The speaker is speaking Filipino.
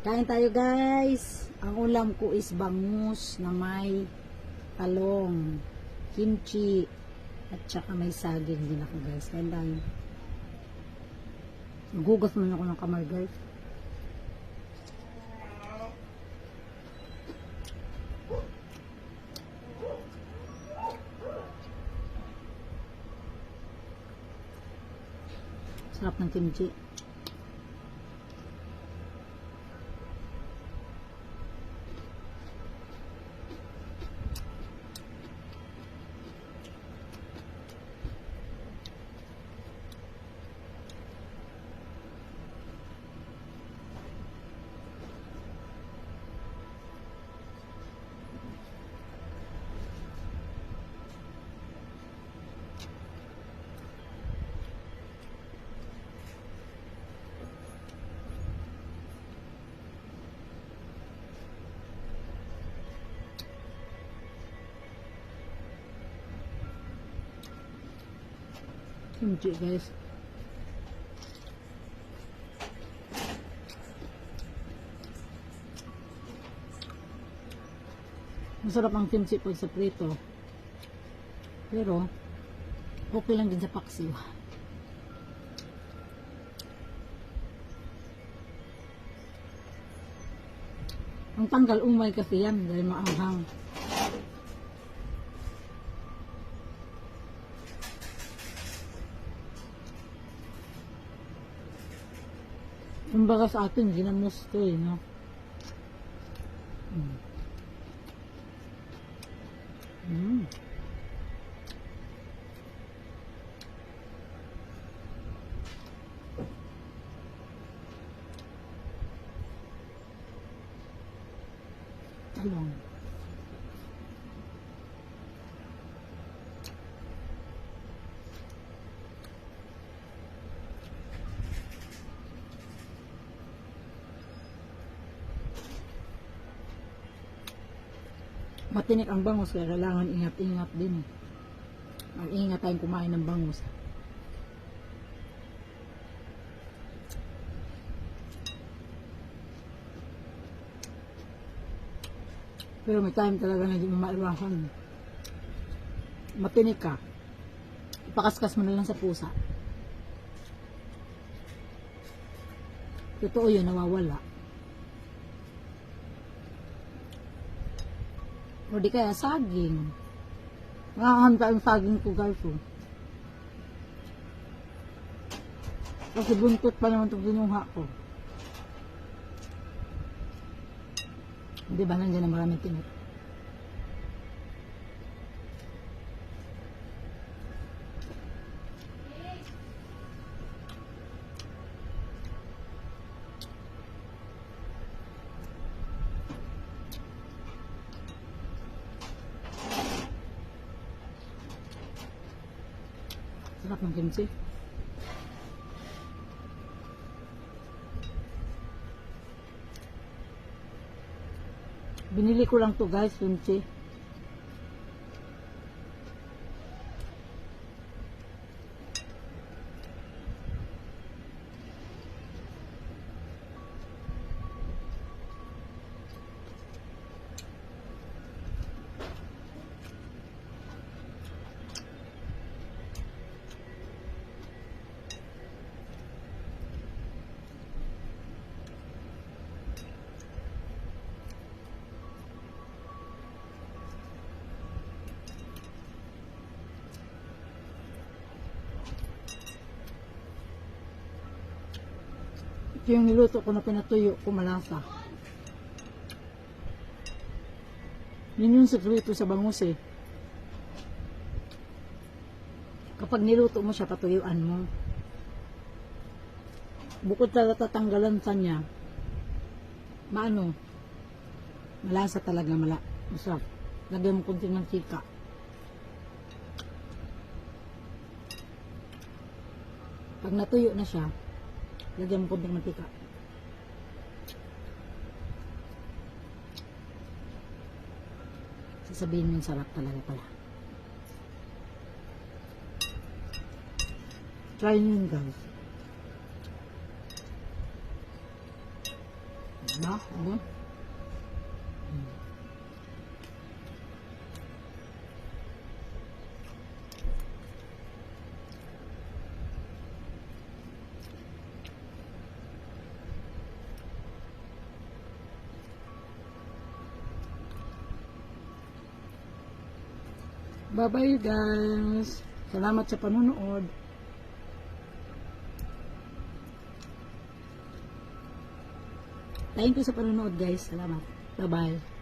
Kain tayo guys. Ang ulam ko is bangus na may talong, kimchi, at saka may saging din ako guys. Kain tayo. Nagugas man ako ng kamay guys. Sarap ng kimchi. Kimchi guys. Masarap ang kimchi pag sa prito. Pero, okay lang din sa paksiw. Ang tanggal umay kasi yan dahil maanghang. Kumbaga sa atin, ginamos to eh, no? Mm. Mm. Talong. Matinik ang bangus kaya kailangan ingat-ingat din. eh. Mag-ingat tayong kumain ng bangus. Pero may time talaga na hindi mo maiwasan. Matinik ka. Ipakaskas mo na lang sa pusa. Totoo yun, nawawala. O di kaya saging. Nakakanta ang saging ko guys oh. Kasi buntot pa naman itong ginuha ko. Di ba nandiyan na maraming tinit? Sarap ng kimchi. Binili ko lang to guys, kimchi. Ito yung niluto ko na pinatuyo ko malasa. Yun yung sekreto sa bangus eh. Kapag niluto mo siya, patuyuan mo. Bukod sa tatanggalan sa niya, maano, malasa talaga, mala, masarap. Lagyan mo kunting mantika. Pag natuyo na siya, lagyan mo kunting mantika. Sasabihin mo yung sarap talaga pala. Try nyo yun guys. ba? Ano? Bye-bye guys. Salamat sa panonood. Thank you sa panonood guys. Salamat. Bye-bye.